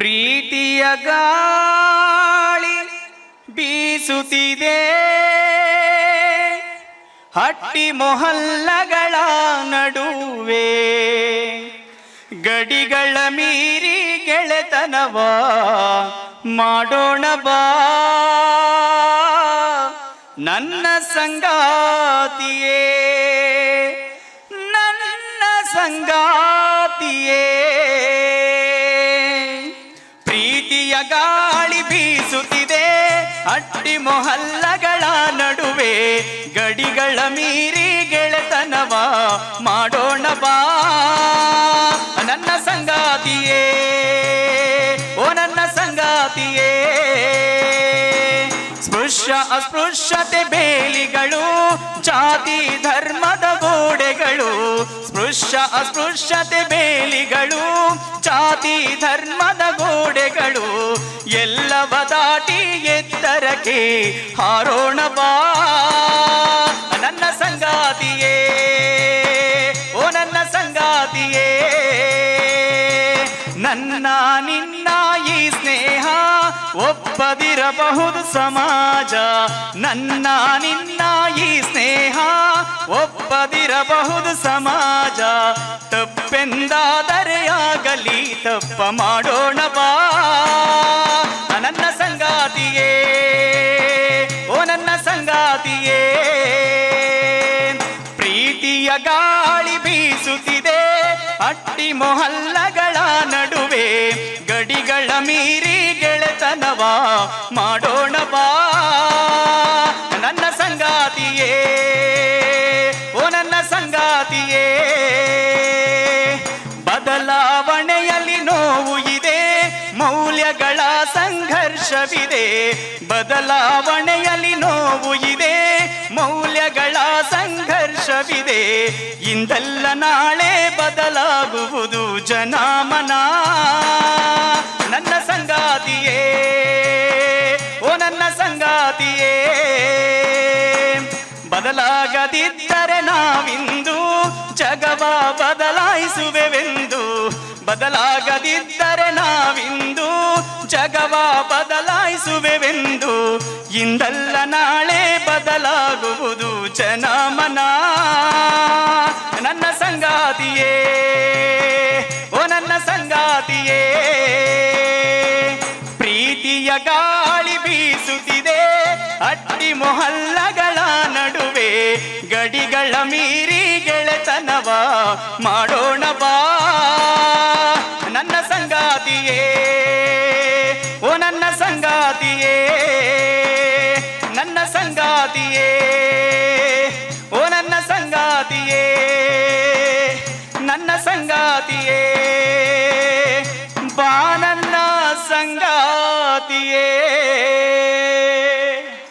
ಪ್ರೀತಿಯ ಗಾಳಿ ಬೀಸುತ್ತಿದೆ. ಹಟ್ಟಿ ಮೊಹಲ್ಲಗಳ ನಡುವೆ ಗಡಿಗಳ ಮೀರಿ ಗೆಳೆತನವ ಮಾಡೋಣ ಬಾ. ನನ್ನ ಸಂಗಾತಿಯೇ ನನ್ನ ಸಂಗಾತಿಯೇ. ಪ್ರೀತಿಯ ಗಾಳಿ ಬೀಸುತ್ತಿದೆ. ಅಟ್ಟಿ ಮೊಹಲ್ಲಗಳ ನಡುವೆ ಗಡಿಗಳ ಮೀರಿ ಗೆಳೆತನವ ಮಾಡೋಣ ಬಾ. ಅಸ್ಪೃಶ್ಯತೆ ಬೇಲಿಗಳು, ಜಾತಿ ಧರ್ಮದ ಗೋಡೆಗಳು, ಸ್ಪೃಶ್ಯ ಅಸ್ಪೃಶ್ಯತೆ ಬೇಲಿಗಳು, ಜಾತಿ ಧರ್ಮದ ಗೋಡೆಗಳು, ಎಲ್ಲವ ದಾಟಿ ಎತ್ತರಕ್ಕೆ ಹಾರೋಣವಾ. ನನ್ನ ಸಂಗಾತಿಯೇ ನನ್ನ ಈ ಸ್ನೇಹ ಒಪ್ಪದಿರಬಹುದು ಸಮಾಜ. ನನ್ನ ನಿನ್ನ ಈ ಸ್ನೇಹ ಒಪ್ಪದಿರಬಹುದು ಸಮಾಜ. ತಪ್ಪೆಂದಾದರೆ ಆಗಲಿ, ತಪ್ಪ ಮಾಡೋಣ ಬಾ ಗಾಳಿ ಬೀಸುತ್ತಿದೆ. ಅಟ್ಟಿ ಮೊಹಲ್ಲಗಳ ನಡುವೆ ಗಡಿಗಳ ಮೀರಿ ಗೆಳೆತನವಾ ಮಾಡೋಣ ಬಾ. ನನ್ನ ಸಂಗಾತಿಯೇ, ಓ ನನ್ನ ಸಂಗಾತಿಯೇ, ಬದಲಾವಣೆಯಲ್ಲಿ ನೋವು ಇದೆ, ಮೌಲ್ಯಗಳ ಸಂಘರ್ಷವಿದೆ. ಬದಲಾವಣೆಯಲ್ಲಿ ನೋವು ಇದೆ, ಮೌಲ್ಯಗಳ ಸಂಘರ್ಷವಿದೆ ಇಂದಲ್ಲ ನಾಳೆ ಬದಲಾಗುವುದು ಜನಾಮನ. ನನ್ನ ಸಂಗಾತಿಯೇ, ಓ ನನ್ನ ಸಂಗಾತಿಯೇ, ಬದಲಾಗದಿದ್ದರೆ ನಾವಿಂದು ಜಗವ ಬದಲಾಯಿಸುವೆವೆಂದು. ಬದಲಾಗದಿದ್ದರೆ ನಾವಿಂದು ಜಗವ ಬದಲಾಯಿಸುವೆವೆಂದು. ಇಂದಲ್ಲ ನಾಳೆ ಬದಲಾಗುವುದು ಜನಮನ. ಸಂಗಾತಿಯೇ ಪ್ರೀತಿಯ ಗಾಳಿ ಬೀಸುತ್ತಿದೆ ಅಟ್ಟಿ ಮೊಹಲ್ಲಗಳ ನಡುವೆ ಗಡಿಗಳ ಮೀರಿ ಗೆಳೆತನವ ಮಾಡೋಣ ಬಾ. ನನ್ನ ಸಂಗಾತಿಯೇ, ಓ ನನ್ನ ಸಂಗಾತಿಯೇ ನನ್ನ ಸಂಗಾತಿಯೇ, ಓ ನನ್ನ ಸಂಗಾತಿಯೇ ನನ್ನ ಸಂಗಾತಿಯೇ.